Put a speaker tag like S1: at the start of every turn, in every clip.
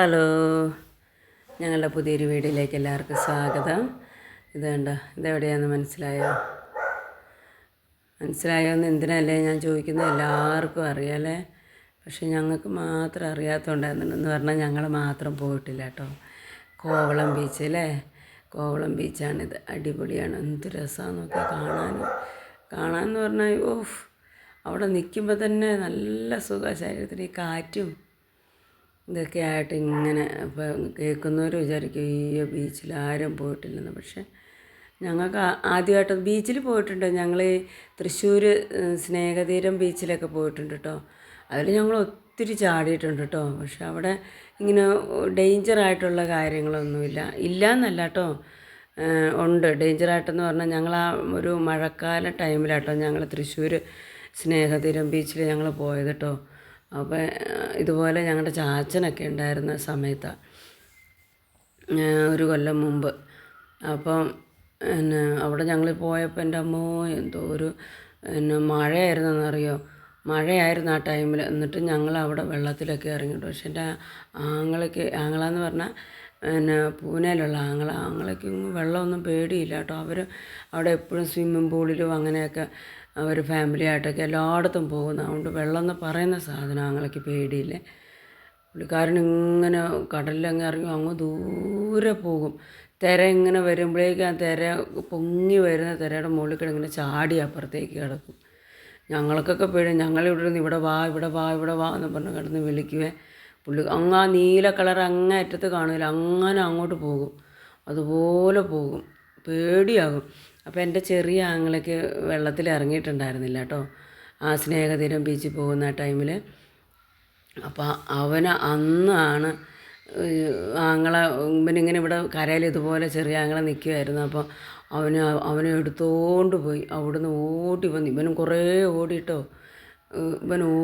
S1: Hello. ഞങ്ങളുടെ പുതിയൊരു വീഡിയോയിലേക്ക് എല്ലാവർക്കും സ്വാഗതം. ഇത് കണ്ടോ? ഇതെവിടെയാണെന്ന് മനസ്സിലായോ? മനസ്സിലായോ എന്ന് എന്തിനല്ലേ ഞാൻ ചോദിക്കുന്നത്? എല്ലാവർക്കും അറിയാമല്ലേ പക്ഷെ ഞങ്ങൾക്ക് മാത്രം അറിയാത്തതുകൊണ്ടായിരുന്നു പറഞ്ഞാൽ ഞങ്ങൾ മാത്രം പോയിട്ടില്ല കേട്ടോ. കോവളം ബീച്ച് അല്ലേ? കോവളം ബീച്ചാണിത്. അടിപൊളിയാണ്. എന്ത് രസമാണ് നോക്കി കാണാനും. കാണാമെന്ന് പറഞ്ഞാൽ ഓഫ് അവിടെ നിൽക്കുമ്പോൾ തന്നെ നല്ല സുഖ. ശരീരത്തിന് ഈ കാറ്റും ഇതൊക്കെ ആയിട്ട് ഇങ്ങനെ ഇപ്പം കേൾക്കുന്നവർ വിചാരിക്കും ഈ ബീച്ചിൽ ആരും പോയിട്ടില്ലെന്ന്. പക്ഷേ ഞങ്ങൾക്ക് ആദ്യമായിട്ട് ബീച്ചിൽ പോയിട്ടുണ്ട്. ഞങ്ങൾ തൃശ്ശൂർ സ്നേഹതീരം ബീച്ചിലൊക്കെ പോയിട്ടുണ്ട് കേട്ടോ അതിൽ ഞങ്ങൾ ഒത്തിരി ചാടിയിട്ടുണ്ട് കേട്ടോ പക്ഷെ അവിടെ ഇങ്ങനെ ഡേഞ്ചറായിട്ടുള്ള കാര്യങ്ങളൊന്നുമില്ല. ഇല്ല എന്നല്ല കേട്ടോ ഉണ്ട്. ഡേഞ്ചറായിട്ടെന്ന് പറഞ്ഞാൽ ഞങ്ങൾ ആ ഒരു മഴക്കാല ടൈമിലാട്ടോ ഞങ്ങൾ തൃശ്ശൂർ സ്നേഹതീരം ബീച്ചിൽ ഞങ്ങൾ പോയത് കേട്ടോ അപ്പോൾ ഇതുപോലെ ഞങ്ങളുടെ ചാച്ചനൊക്കെ ഉണ്ടായിരുന്ന സമയത്താണ് ഒരു കൊല്ലം മുമ്പ്. അപ്പം പിന്നെ അവിടെ ഞങ്ങൾ പോയപ്പോൾ എന്റെ അമ്മോ എന്തോ ഒരു പിന്നെ മഴയായിരുന്നെന്നറിയോ മഴയായിരുന്നു ആ ടൈമിൽ എന്നിട്ട് ഞങ്ങൾ അവിടെ വെള്ളത്തിലൊക്കെ ഇറങ്ങിയിട്ടു പക്ഷെ എന്റെ ആങ്ങളയ്ക്ക് ആങ്ങളെന്ന് പറഞ്ഞാൽ പിന്നെ പൂനെയിലുള്ള ആങ്ങള ആങ്ങളയ്ക്ക് വെള്ളമൊന്നും പേടിയില്ല കേട്ടോ. അവർ അവിടെ എപ്പോഴും സ്വിമ്മിംഗ് പൂളിലും അങ്ങനെയൊക്കെ അവർ ഫാമിലി ആയിട്ടൊക്കെ എല്ലായിടത്തും പോകുന്നു അതുകൊണ്ട് വെള്ളം എന്ന് പറയുന്ന സാധനം ആങ്ങളയ്ക്ക് പേടിയില്ലേ. പുള്ളിക്കാരൻ ഇങ്ങനെ കടലിലങ്ങ് ഇറങ്ങി അങ്ങ് ദൂരെ പോകും. തിര ഇങ്ങനെ വരുമ്പോഴേക്കും ആ തിര പൊങ്ങി വരുന്ന തിരയുടെ മുകളിൽ കൂടെ ഇങ്ങനെ ചാടി അപ്പുറത്തേക്ക് കിടക്കും. ഞങ്ങൾക്കൊക്കെ പേടി ഞങ്ങളിവിടെ നിന്ന് ഇവിടെ വാ ഇവിടെ വാ ഇവിടെ വാ എന്ന് പറഞ്ഞ് കിടന്ന് വിളിക്കുവേ. പുള്ളി അങ്ങ് ആ നീല കളർ അങ്ങേ അറ്റത്ത് കാണില്ല അങ്ങനെ അങ്ങോട്ട് പോകും. അതുപോലെ പോകും. പേടിയാകും. അപ്പോൾ എന്റെ ചെറിയ ആങ്ങളൊക്കെ വെള്ളത്തിൽ ഇറങ്ങിയിട്ടുണ്ടായിരുന്നില്ല കേട്ടോ. ആ സ്നേഹതീരം ബീച്ചിൽ പോകുന്ന ടൈമിൽ അപ്പോൾ അവന് അന്നാണ് ആങ്ങളെ ഇവനിങ്ങനെ ഇവിടെ കരയിൽ ഇതുപോലെ ചെറിയ ആങ്ങളെ നിൽക്കുമായിരുന്നു അപ്പോൾ അവന് അവനെ എടുത്തോണ്ട് പോയി. അവിടുന്ന് ഓടി വന്നു. ഇവനും കുറേ ഓടിട്ടോ. ഇവൻ ഓ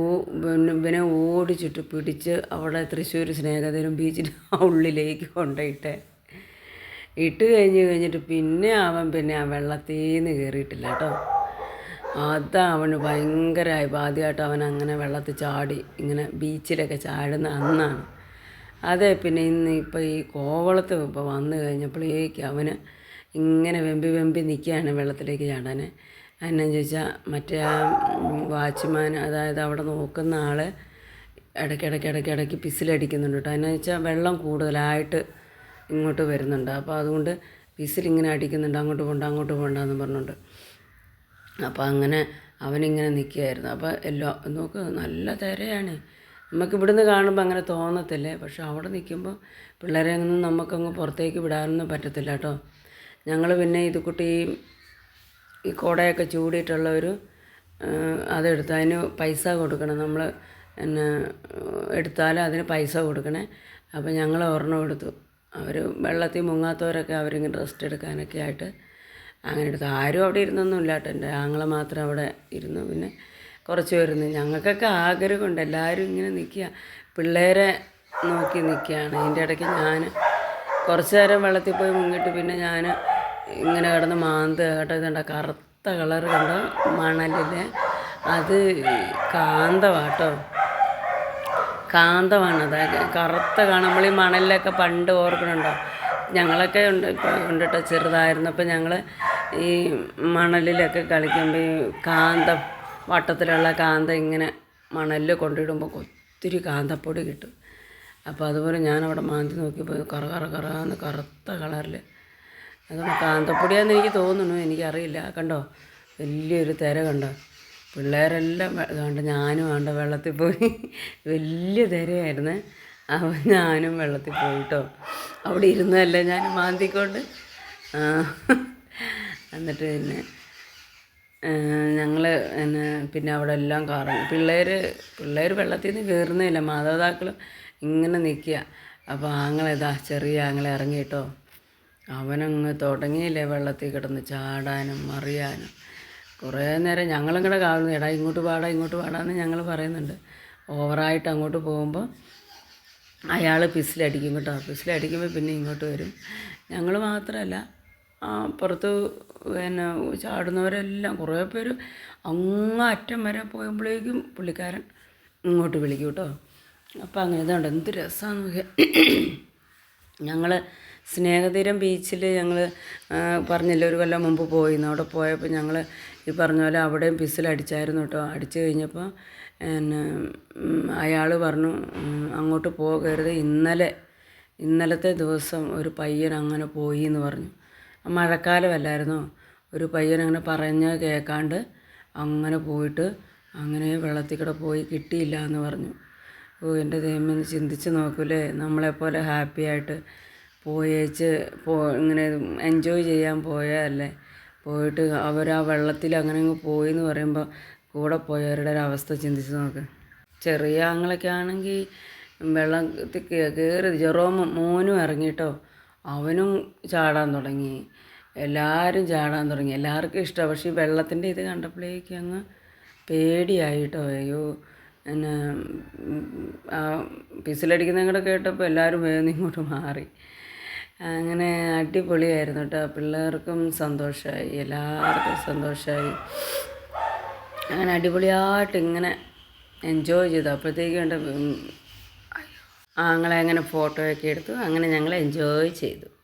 S1: ഇവനെ ഓടിച്ചിട്ട് പിടിച്ച് അവിടെ തൃശ്ശൂർ സ്നേഹതരും ബീച്ചിൽ ഉള്ളിലേക്ക് കൊണ്ടുപോയിട്ടെ ഇട്ട് കഴിഞ്ഞ് കഴിഞ്ഞിട്ട് പിന്നെ അവൻ പിന്നെ ആ വെള്ളത്തിൽ നിന്ന് കയറിയിട്ടില്ല കേട്ടോ. അതാ അവന് ഭയങ്കരമായി. ആദ്യമായിട്ട് അവൻ അങ്ങനെ വെള്ളത്തിൽ ചാടി ഇങ്ങനെ ബീച്ചിലൊക്കെ ചാടുന്ന അന്നാണ്. അതെ പിന്നെ ഇന്ന് ഇപ്പോൾ ഈ കോവളത്ത് ഇപ്പോൾ വന്നു കഴിഞ്ഞപ്പോഴേക്ക് അവന് ഇങ്ങനെ വെമ്പി വെമ്പി നിൽക്കുകയാണ് വെള്ളത്തിലേക്ക് ചാടാൻ. എന്നാ ചോദിച്ചാൽ മറ്റേ ആ വാച്ച്മാൻ അതായത് അവിടെ നോക്കുന്ന ആൾ ഇടയ്ക്കിടയ്ക്ക് ഇടയ്ക്ക് പിസിലടിക്കുന്നുണ്ട് കേട്ടോ എന്നാ വെച്ചാൽ വെള്ളം കൂടുതലായിട്ട് ഇങ്ങോട്ട് വരുന്നുണ്ട്. അപ്പോൾ അതുകൊണ്ട് പിസിലിങ്ങനെ അടിക്കുന്നുണ്ട് അങ്ങോട്ട് പോകണ്ട അങ്ങോട്ട് പോകണ്ട എന്ന് പറഞ്ഞുകൊണ്ട് അപ്പോൾ അങ്ങനെ അവനിങ്ങനെ നിൽക്കുകയായിരുന്നു അപ്പോൾ എല്ലാ നോക്ക് നല്ല തിരയാണ്. നമുക്ക് ഇവിടുന്ന് കാണുമ്പോൾ അങ്ങനെ തോന്നത്തില്ലേ? പക്ഷെ അവിടെ നിൽക്കുമ്പോൾ പിള്ളേരെ ഒന്നും നമുക്കങ്ങ് പുറത്തേക്ക് വിടാനൊന്നും പറ്റത്തില്ല കേട്ടോ ഞങ്ങൾ പിന്നെ ഇത് കുട്ടി ഈ കുടയൊക്കെ ചൂടിയിട്ടുള്ള ഒരു അതെടുത്ത് അതിന് പൈസ കൊടുക്കണം. നമ്മൾ പിന്നെ എടുത്താൽ അതിന് പൈസ കൊടുക്കണേ. അപ്പോൾ ഞങ്ങൾ ഒരെണ്ണം എടുത്തു. അവർ വെള്ളത്തിൽ മുങ്ങാത്തവരൊക്കെ അവരിങ്ങനെ റെസ്റ്റ് എടുക്കാനൊക്കെ ആയിട്ട് അങ്ങനെ എടുത്തു. ആരും അവിടെ ഇരുന്നൊന്നും കേട്ടോ. എന്റെ ആങ്ങളെ മാത്രം അവിടെ ഇരുന്നു. പിന്നെ കുറച്ച് പേരുന്നു ഞങ്ങൾക്കൊക്കെ ആഗ്രഹമുണ്ട്. എല്ലാവരും ഇങ്ങനെ നിൽക്കുക. പിള്ളേരെ നോക്കി നിൽക്കുകയാണ്. അതിന്റെ ഇടയ്ക്ക് ഞാൻ കുറച്ച് നേരം വെള്ളത്തിൽ പോയി മുങ്ങിയിട്ട് പിന്നെ ഞാൻ ഇങ്ങനെ കിടന്ന് മാന്ത് കേട്ടോ. ഇതുണ്ട? കറുത്ത കളർ കണ്ടോ? മണലിലെ. അത് കാന്തവാട്ടോ. കാന്തമാണ് അത് കറുത്ത കാണും. ഈ മണലിലൊക്കെ പണ്ട് ഓർക്കണുണ്ടോ? ഞങ്ങളൊക്കെ ഉണ്ട് ഉണ്ട് ചെറുതായിരുന്നപ്പോൾ ഞങ്ങൾ ഈ മണലിലൊക്കെ കളിക്കുമ്പോൾ ഈ കാന്തം വട്ടത്തിലുള്ള കാന്തം ഇങ്ങനെ മണലിൽ കൊണ്ടിടുമ്പോൾ ഒത്തിരി കാന്തപ്പൊടി കിട്ടും. അപ്പോൾ അതുപോലെ ഞാനവിടെ മാന്തി നോക്കിയപ്പോൾ കറ കറ കറാന്ന് കറുത്ത കളറിൽ അത് കാന്തപ്പൊടിയാന്ന് എനിക്ക് തോന്നുന്നു. എനിക്കറിയില്ല. കണ്ടോ? വലിയൊരു തിര കണ്ടോ? പിള്ളേരെല്ലാം കണ്ട്? ഞാനും വേണ്ട വെള്ളത്തിൽ പോയി. വലിയ തിരയായിരുന്നു. അപ്പോൾ ഞാനും വെള്ളത്തിൽ പോയിട്ടോ. അവിടെ ഇരുന്നതല്ലേ ഞാൻ മാന്തിക്കൊണ്ട്. എന്നിട്ട് പിന്നെ ഞങ്ങൾ പിന്നെ അവിടെ എല്ലാം കറങ്ങി. പിള്ളേർ പിള്ളേർ വെള്ളത്തിൽ നിന്ന് കയറുന്നില്ല മാതാപിതാക്കൾ ഇങ്ങനെ നിൽക്കുക. അപ്പോൾ ആങ്ങളിതാ ചെറിയ ആങ്ങളെ ഇറങ്ങിയിട്ടോ. അവനങ്ങ് തുടങ്ങിയില്ലേ വെള്ളത്തിൽ കിടന്ന് ചാടാനും മറിയാനും. കുറേ നേരം ഞങ്ങളും കൂടെ കാവുന്നു എടാ ഇങ്ങോട്ട് പാടാ ഇങ്ങോട്ട് പാടാന്ന് ഞങ്ങൾ പറയുന്നുണ്ട്. ഓവറായിട്ട് അങ്ങോട്ട് പോകുമ്പോൾ അയാൾ പിസിലടിക്കും കേട്ടോ. പിസിലടിക്കുമ്പോൾ പിന്നെ ഇങ്ങോട്ട് വരും. ഞങ്ങൾ മാത്രമല്ല പുറത്ത് പിന്നെ ചാടുന്നവരെല്ലാം കുറേ പേര് അങ്ങ് അറ്റം വരെ പോയപ്പോഴേക്കും പുള്ളിക്കാരൻ ഇങ്ങോട്ട് വിളിക്കും കേട്ടോ. അപ്പം അങ്ങനെ ഇതുണ്ട് എന്ത് രസമാണെന്ന് ഞങ്ങൾ സ്നേഹതീരം ബീച്ചിൽ ഞങ്ങൾ പറഞ്ഞല്ലോ ഒരു കൊല്ലം മുമ്പ് പോയി അവിടെ പോയപ്പോൾ ഞങ്ങൾ ഈ പറഞ്ഞ പോലെ അവിടെയും പിസിലടിച്ചായിരുന്നു കേട്ടോ അടിച്ചു കഴിഞ്ഞപ്പോൾ പിന്നെ അയാൾ പറഞ്ഞു അങ്ങോട്ട് പോകരുത്. ഇന്നലെ ഇന്നലത്തെ ദിവസം ഒരു പയ്യൻ അങ്ങനെ പോയി എന്ന് പറഞ്ഞു മഴക്കാലമല്ലായിരുന്നോ? ഒരു പയ്യൻ അങ്ങനെ പറഞ്ഞ് കേൾക്കാണ്ട് അങ്ങനെ പോയിട്ട് അങ്ങനെ വെള്ളത്തിൽ കൂടെ പോയി കിട്ടിയില്ല എന്ന് പറഞ്ഞു. ഓ എന്റെ ദൈവം ചിന്തിച്ച് നോക്കൂലേ? നമ്മളെപ്പോലെ ഹാപ്പി ആയിട്ട് പോയേച്ച് പോ ഇങ്ങനെ എൻജോയ് ചെയ്യാൻ പോയതല്ലേ? പോയിട്ട് അവർ ആ വെള്ളത്തിൽ അങ്ങനെ അങ്ങ് പോയി എന്ന് പറയുമ്പോൾ കൂടെ പോയവരുടെ ഒരു അവസ്ഥ ചിന്തിച്ച് നോക്ക്. ചെറിയ ആങ്ങളൊക്കെ ആണെങ്കിൽ വെള്ളത്തിൽ കയറി ജെറോമും മോനും ഇറങ്ങിയിട്ടോ അവനും ചാടാൻ തുടങ്ങി. എല്ലാവരും ചാടാൻ തുടങ്ങി. എല്ലാവർക്കും ഇഷ്ടമാണ് പക്ഷേ ഈ വെള്ളത്തിന്റെ ഇത് കണ്ടപ്പോഴേക്ക് അങ്ങ് പേടിയായിട്ടോ. അയ്യോ പിന്നെ ആ പിസിലടിക്കുന്നതും കൂടെ കേട്ടപ്പോൾ എല്ലാവരും വേഗം ഇങ്ങോട്ട് മാറി. അങ്ങനെ അടിപൊളിയായിരുന്നു കേട്ടോ. പിള്ളേർക്കും സന്തോഷമായി എല്ലാവർക്കും സന്തോഷമായി അങ്ങനെ അടിപൊളിയായിട്ട് ഇങ്ങനെ എൻജോയ് ചെയ്തു. അപ്പോഴത്തേക്കും എന്റെ ആങ്ങളെ അങ്ങനെ ഫോട്ടോയൊക്കെ എടുത്തു. അങ്ങനെ ഞങ്ങൾ എൻജോയ് ചെയ്തു.